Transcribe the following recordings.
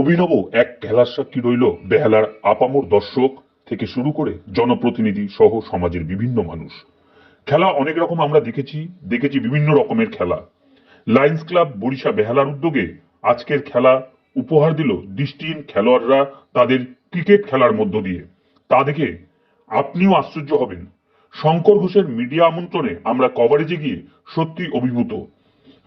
অভিনব এক খেলার সাক্ষী রইল বেহালার আপামর দর্শক থেকে শুরু করে জনপ্রতিনিধি সহ সমাজের বিভিন্ন মানুষ। খেলা অনেক রকম আমরা দেখেছি দেখেছি বিভিন্ন রকমের খেলা। লায়ন্স ক্লাব বরিশা বেহালার উদ্যোগে আজকের খেলা উপহার দিল দৃষ্টিহীন খেলোয়াড়রা তাদের ক্রিকেট খেলার মধ্য দিয়ে। তা দেখে আপনিও আশ্চর্য হবেন। শঙ্কর ঘোষের মিডিয়া আমন্ত্রণে আমরা কভারেজে গিয়ে সত্যি অভিভূত।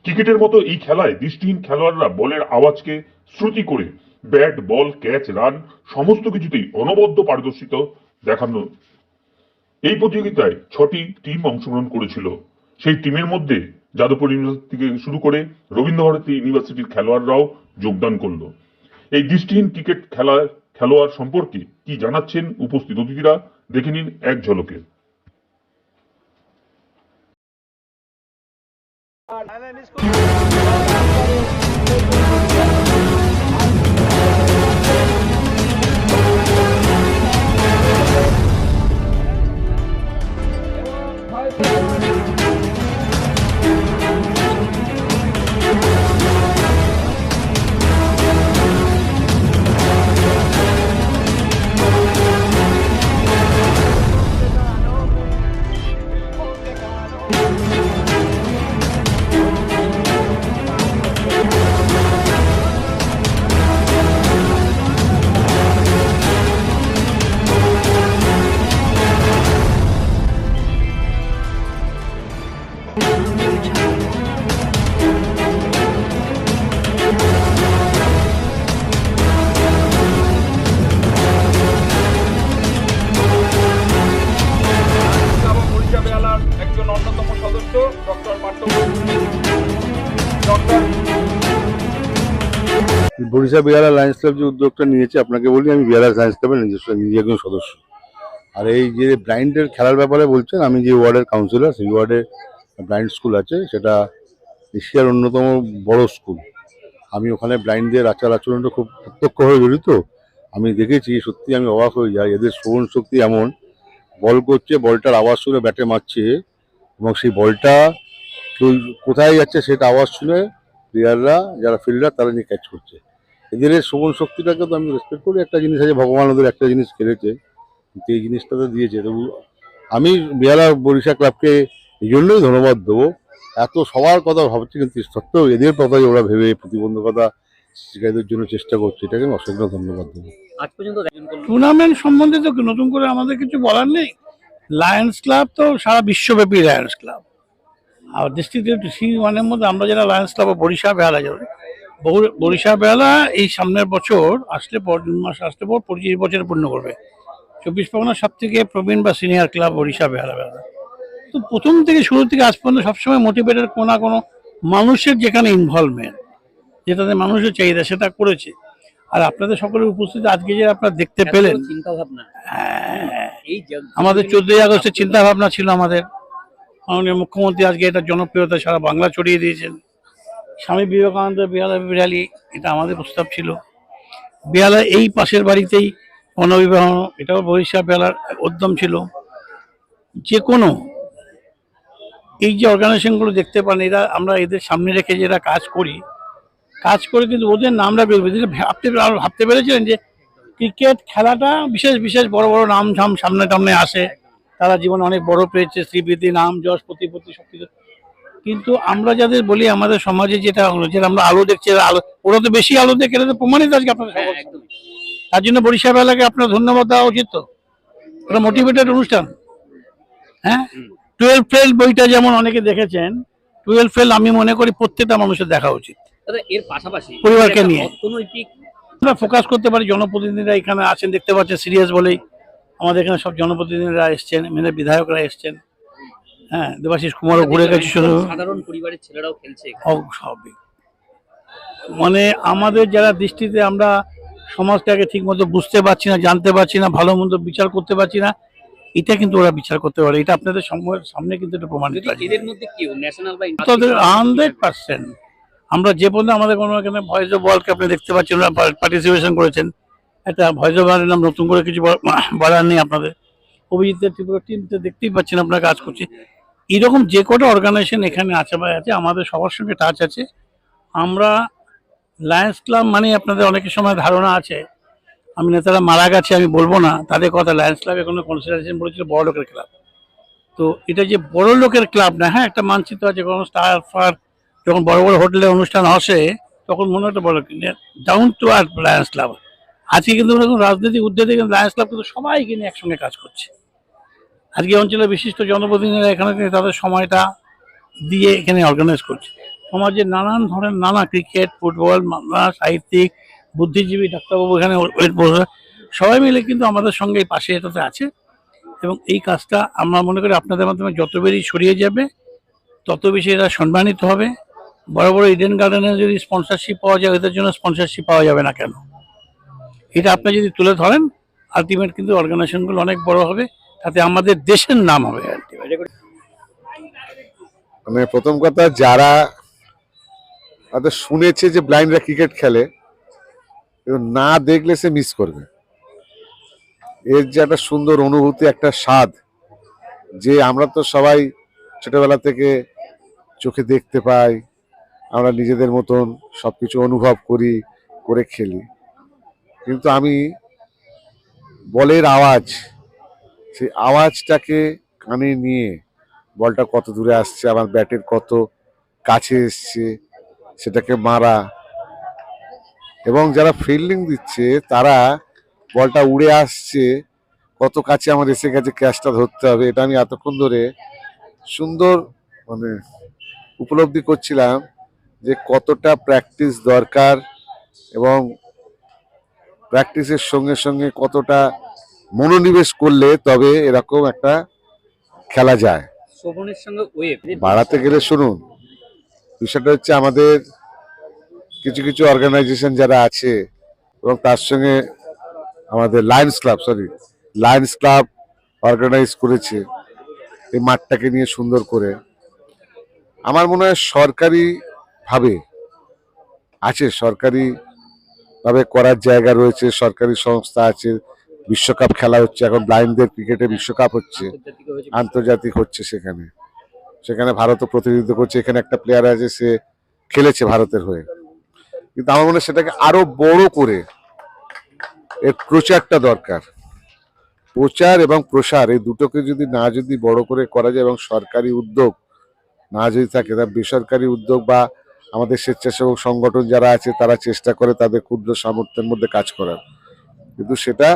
ক্রিকেটের মতো এই খেলায় দৃষ্টিহীন খেলোয়াড়রা বলের আওয়াজকে শ্রুতি করে, ব্যাট, বল, ক্যাচ, রান, সমস্ত কিছুতেই অনবদ্য পারদর্শিতা দেখানো। এই প্রতিযোগিতায় ছটি টিম অংশগ্রহণ করেছিল। সেই টিমের মধ্যে যাদবপুর ইউনিভার্সিটি থেকে শুরু করে রবীন্দ্রভারতী ইউনিভার্সিটির খেলোয়াড়রাও যোগদান করল। এই দৃষ্টিহীন ক্রিকেট খেলার খেলোয়াড় সম্পর্কে কি জানাচ্ছেন উপস্থিত অতিথিরা, দেখে নিন এক ঝলকে। Club Barisha Behala Lions club যে উদ্যোগটা নিয়েছে, আপনাকে বলি, আমি বিহারা লায়ন্স ক্লাবের নিজস্ব নিজে একজন সদস্য। আর এই যে ব্লাইন্ডের খেলার ব্যাপারে বলছেন, আমি যে ওয়ার্ডের কাউন্সিলর সেই ওয়ার্ডে ব্লাইন্ড স্কুল আছে, সেটা এশিয়ার অন্যতম বড় স্কুল। আমি ওখানে ব্লাইন্ডদের আচার আচরণটা খুব প্রত্যক্ষ প্রত্যক্ষভাবে জড়িত। আমি দেখেছি, সত্যি আমি অবাক হয়ে যাই, এদের শ্রবণ শক্তি এমন। বল করছে, বলটার আওয়াজ শুনে ব্যাটে মারছে, এবং সেই বলটা কেউ কোথায় যাচ্ছে সেটা আওয়াজ শুনে প্লেয়াররা যারা ফিল্ডার তারা নিয়ে ক্যাচ করছে। এদের শ্রবণ শক্তিটাকে তো আমি রেসপেক্ট করি। একটা জিনিস আছে ভগবান ওদের একটা জিনিস খেলেছে। কিন্তু এই জিনিসটা তো দিয়েছে। তবু আমি বিহারা বরিশা ক্লাবকে এই জন্যই ধন্যবাদ দেবো। এত সবার কথা ভাবছি কিন্তু সত্ত্বেও এদের কথা যে ওরা ভেবে প্রতিবন্ধকতা শিকারীদের জন্য চেষ্টা করছে। এটাকে আমি অসংখ্য ধন্যবাদ দেবো। আজ পর্যন্ত টুর্নামেন্ট সম্বন্ধে তো নতুন করে আমাদের কিছু বলার নেই। লায়ন্স ক্লাব তো সারা বিশ্বব্যাপী লায়ন্স ক্লাব আর ডিস্ট্রিক্ট সি ওয়ানের মধ্যে আমরা যারা লায়ন্স ক্লাব বরিশা বেহালা যাবে। বরিশা বেলা এই সামনের বছর আসলে পর জুন মাস আসলে পর পঁচিশ বছর পূর্ণ করবে। চব্বিশ পরগনার সব থেকে প্রবীণ বা সিনিয়র ক্লাব বরিশা বেহালা বেহালা তো প্রথম থেকে শুরু থেকে আজ পর্যন্ত সবসময় মোটিভেটেড কোনো না কোনো মানুষের যেখানে ইনভলভমেন্ট যেটাতে মানুষের চাহিদা সেটা করেছে। আর আপনাদের সকলের উপস্থিতি আজকে যে আপনারা দেখতে পেলেন হ্যাঁ, আমাদের চোদ্দই আগস্টের চিন্তা ভাবনা ছিল আমাদের। মাননীয় মুখ্যমন্ত্রী আজকে এটা জনপ্রিয়তা সারা বাংলা ছড়িয়ে দিয়েছেন। স্বামী বিবেকানন্দ বিহালা বিড়ালি, এটা আমাদের প্রস্তাব ছিল। বিহালা এই পাশের বাড়িতেই গণবিবাহ এটাও বরিশা বেলার উদ্যম ছিল। যে কোনো এই যে অর্গানাইজেশনগুলো দেখতে পান, এরা আমরা এদের সামনে রেখে যেটা কাজ করি, কাজ করে কিন্তু ওদের নামটা বেরোবে যেটা ভাবতে ভাবতে পেরেছিলেন যে ক্রিকেট খেলাটা বিশেষ বিশেষ বড় বড় নাম সামনে টামনে আসে। তারা জীবনে অনেক বড় পেয়েছে শ্রীবৃদ্ধি নাম, যশ, প্রতিপত্তি, সব কিছু। কিন্তু আমরা যাদের বলি আমাদের সমাজে যেটা হলো যেটা আমরা আলো দেখছি আলো ওরা তো বেশি আলো দেখে এটা তো প্রমাণিত আজকে আপনাদের হ্যাঁ, তার জন্য বরিশা বেলাকে আপনার ধন্যবাদ দেওয়া উচিত তো। ওটা মোটিভেটেড অনুষ্ঠান। হ্যাঁ? টুয়েলভ ফেল বইটা যেমন অনেকে দেখেছেন টুয়েলভ ফেল আমি মনে করি প্রত্যেকটা মানুষের দেখা উচিত। এর পাশাপাশি পরিবারকে নিয়ে। অর্থনৈতিক আমরা ফোকাস করতে পারি জনপ্রতিনিধিরা এখানে আছেন দেখতে পাচ্ছেন সিরিয়াস বলেই। আমাদের এখানে সব জনপ্রতিনিধিরা এসছেন এমনি বিধায়করা এসছেন। হ্যাঁ দেবাশিস কুমারও ঘুরে গেছে সাধারণ পরিবারের ছেলেরাও খেলছে। মানে আমাদের যারা দৃষ্টিতে আমরা সমাজটাকে ঠিক মতো বুঝতে পারছি না জানতে পারছি না ভালো মন্দ বিচার করতে পারছি না এটা কিন্তু ওরা বিচার করতে পারে। এটা আপনাদের সামনে কিন্তু এটা প্রমাণিত এদের মধ্যে কেউ ন্যাশনাল বা তাদের হান্ড্রেড পার্সেন্ট। আমরা যে পর্যন্ত আমাদের কোনো এখানে ভয়েস অফ ওয়ার্ল্ডকে আপনি দেখতে পাচ্ছেন ওরা পার্টিসিপেশন করেছেন একটা ভয়েস অফ ওয়ার্ল্ডের নাম নতুন করে কিছু বল- বলার নেই আপনাদের। অভিজিতের ত্রিপুরা টিমতে দেখতেই পাচ্ছেন আপনারা কাজ করছে। এরকম যে কটা অর্গানাইজেশন এখানে আছে বা আছে, আমাদের সবার সঙ্গে টাচ আছে। আমরা লায়ন্স ক্লাব মানে আপনাদের অনেকের সময় ধারণা আছে। আমি নেতারা মারা গেছে, আমি বলব না। তাদের কথা লায়ন্স ক্লাবে কোনো কনসিডারেশন বলেছিল বড় লোকের ক্লাব তো এটা যে বড় লোকের ক্লাব না হ্যাঁ একটা মানচিত্র আছে কোনো স্টার ফার যখন বড় বড় হোটেলে অনুষ্ঠান আসে, তখন মনে হয় বড় down to earth Lions club আজকে কিন্তু রাজনৈতিক উদ্যোগে লায়ন্স ক্লাব কিন্তু সবাই কিনে একসঙ্গে কাজ করছে। আজকে অঞ্চলের বিশিষ্ট জনপ্রতিনিধিরা এখানে তাদের সময়টা দিয়ে এখানে অর্গানাইজ করছে। সমাজের নানান ধরনের, নানা ক্রিকেট ফুটবল সাহিত্যিক, বুদ্ধিজীবী, ডাক্তারবাবু এখানে সবাই মিলে কিন্তু আমাদের সঙ্গে পাশে এটাতে আছে এবং এই কাজটা আমরা মনে করি আপনাদের মাধ্যমে যত বেশি ছড়িয়ে যাবে, তত বেশি এরা সম্মানিত হবে। বড় বড় ইডেন গার্ডেনে যদি স্পন্সরশিপ পাওয়া যায় এদের জন্য স্পন্সরশিপ পাওয়া যাবে না কেন? এটা আপনি যদি তুলে ধরেন আলটিমেট কিন্তু অর্গানাইজেশনগুলো অনেক বড় হবে। তাতে আমাদের দেশের নাম হবে মানে প্রথম কথা, যারা হয়তো শুনেছে যে ব্লাইন্ডরা ক্রিকেট খেলে না দেখলে সে মিস করবে। এর যে একটা সুন্দর অনুভূতি, একটা স্বাদ, যে আমরা তো সবাই ছোটবেলা থেকে চোখে দেখতে পাই, আমরা নিজেদের মতন সব কিছু অনুভব করি, করে খেলি। কিন্তু আমি বলের আওয়াজ সেই আওয়াজটাকে কানে নিয়ে বলটা কত দূরে আসছে, আমার ব্যাটের কত কাছে এসছে, সেটাকে মারা। এবং যারা ফিল্ডিং দিচ্ছে, তারা বলটা উড়ে আসছে, কত কাছে আমার এসে গেছে, ক্যাচটা ধরতে হবে, এটা আমি এতক্ষণ ধরে সুন্দর মানে উপলব্ধি করছিলাম যে কতটা প্র্যাকটিস দরকার এবং প্র্যাকটিসের সঙ্গে সঙ্গে কতটা মনোনিবেশ করলে তবে এরকম একটা খেলা যায়। শোভনের সঙ্গে ওয়েব বাড়াতে গেলে শুনুন বিষয়টা হচ্ছে আমাদের কিছু কিছু অর্গানাইজেশন যারা আছে এবং তার সঙ্গে আমাদের Lions club sorry Lions club organise করেছে এই মাঠটাকে নিয়ে সুন্দর করে। আমার মনে হয় সরকারিভাবে আছে সরকারিভাবে করার জায়গা রয়েছে সরকারি সংস্থা আছে বিশ্বকাপ খেলা হচ্ছে, এখন ব্লাইন্ডদের ক্রিকেটে বিশ্বকাপ হচ্ছে, আন্তর্জাতিক হচ্ছে সেখানে। সেখানে ভারতও প্রতিনিধিত্ব করছে, এখানে একটা প্লেয়ার আছে, সে খেলেছে ভারতের হয়ে। কিন্তু আমার মনে সেটাকে আরও বড় করে এর প্রচারটা দরকার। প্রচার এবং প্রসার, এই দুটোকে যদি না যদি বড় করে করা যায় এবং সরকারি উদ্যোগ না যদি থাকে, তা বেসরকারি উদ্যোগ বা আমাদের স্বেচ্ছাসেবক সংগঠন যারা আছে, তারা চেষ্টা করে তাদের ক্ষুদ্র সামর্থ্যের মধ্যে কাজ করার। কিন্তু সেটা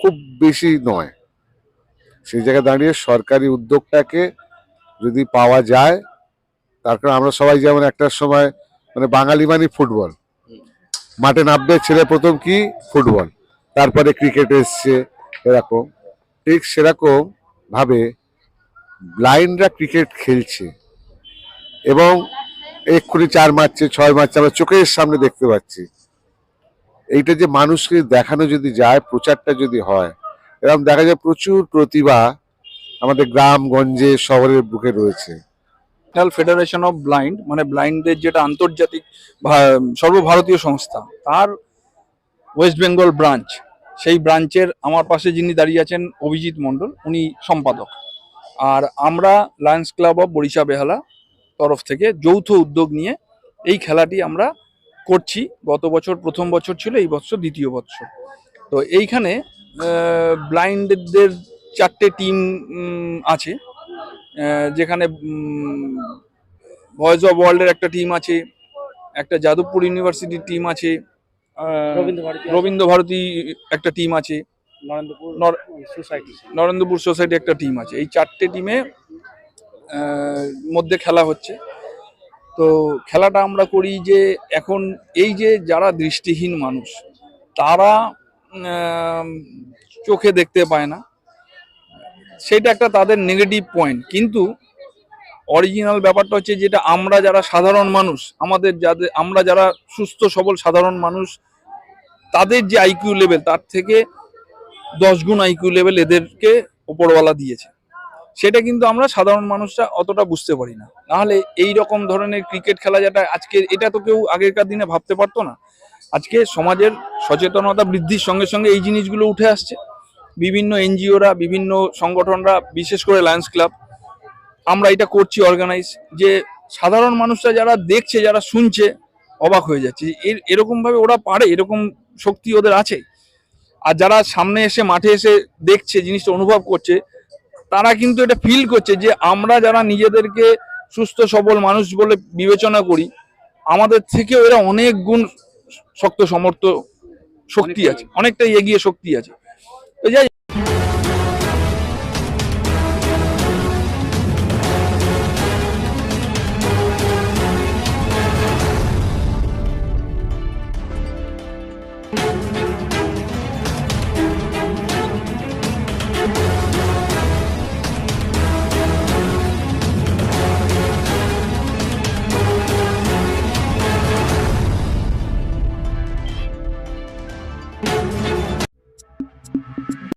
খুব বেশি নয়। সেই জায়গায় দাঁড়িয়ে সরকারি উদ্যোগটাকে যদি পাওয়া যায়, তার কারণ আমরা সবাই যেমন একটা সময় মানে বাঙালি মানে ফুটবল। মাঠে নামবে ছেলে প্রথম কি? ফুটবল। তারপরে ক্রিকেট এসছে, এরকম। ঠিক সেরকম ভাবে ব্লাইন্ডরা ক্রিকেট খেলছে এবং এক্ষুনি চার মারছে, ছয় মারছে, আমরা চোখের সামনে দেখতে পাচ্ছি। এইটা যে মানুষকে দেখানো যদি যায়, প্রচারটা যদি হয়, এরকম দেখা যায় প্রচুর প্রতিভা আমাদের গ্রাম গঞ্জে শহরের বুকে রয়েছে। ফেডারেশন অফ ব্লাইন্ড মানে ব্লাইন্ডদের যেটা আন্তর্জাতিক সর্বভারতীয় সংস্থা, তার ওয়েস্ট বেঙ্গল ব্রাঞ্চ সেই ব্রাঞ্চের আমার পাশে যিনি দাঁড়িয়ে আছেন অভিজিৎ মণ্ডল, উনি সম্পাদক। আর আমরা Lions club of Barisha Behala তরফ থেকে যৌথ উদ্যোগ নিয়ে এই খেলাটি আমরা করছি গত বছর প্রথম বছর ছিল এই বছর দ্বিতীয় বছর। তো এইখানে ব্লাইন্ডদের চারটে টিম আছে যেখানে ভয়েস অফ ওয়ার্ল্ডের একটা টিম আছে একটা যাদবপুর ইউনিভার্সিটির টিম আছে রবীন্দ্র ভারতী একটা টিম আছে নরেন্দ্রপুর নর- সোসাইটি নরেন্দ্রপুর সোসাইটি একটা টিম আছে। এই চারটে টিমে মধ্যে খেলা হচ্ছে। তো খেলাটা আমরা করি যে এখন এই যে যারা দৃষ্টিহীন মানুষ, তারা চোখে দেখতে পায় না। সেটা একটা তাদের নেগেটিভ পয়েন্ট কিন্তু অরিজিনাল ব্যাপারটা হচ্ছে যেটা আমরা যারা সাধারণ মানুষ, আমাদের যাদের, আমরা যারা সুস্থ, সবল, সাধারণ মানুষ, তাদের যে আইকিউ লেভেল তার থেকে দশ গুণ আইকিউ লেভেল এদেরকে ওপরওয়ালা দিয়েছে। সেটা কিন্তু আমরা সাধারণ মানুষরা অতটা বুঝতে পারি না। নাহলে এই রকম ধরনের ক্রিকেট খেলা যেটা আজকে, এটা তো কেউ আগেকার দিনে ভাবতে পারতো না। আজকে সমাজের সচেতনতা বৃদ্ধির সঙ্গে সঙ্গে এই জিনিসগুলো উঠে আসছে। বিভিন্ন এনজিওরা, বিভিন্ন সংগঠনরা, বিশেষ করে লায়ন্স ক্লাব আমরা এটা করছি অর্গানাইজ যে সাধারণ মানুষরা যারা দেখছে, যারা শুনছে, অবাক হয়ে যাচ্ছি। এর- এরকমভাবে ওরা পারে, এরকম শক্তি ওদের আছে। আর যারা সামনে এসে, মাঠে এসে দেখছে, জিনিসটা অনুভব করছে তারা কিন্তু এটা ফিল করছে যে আমরা যারা নিজেদেরকে সুস্থ সবল মানুষ বলে বিবেচনা করি আমাদের থেকেও এরা অনেক গুণ শক্ত সমর্থ শক্তি আছে। অনেকটাই এগিয়ে শক্তি আছে।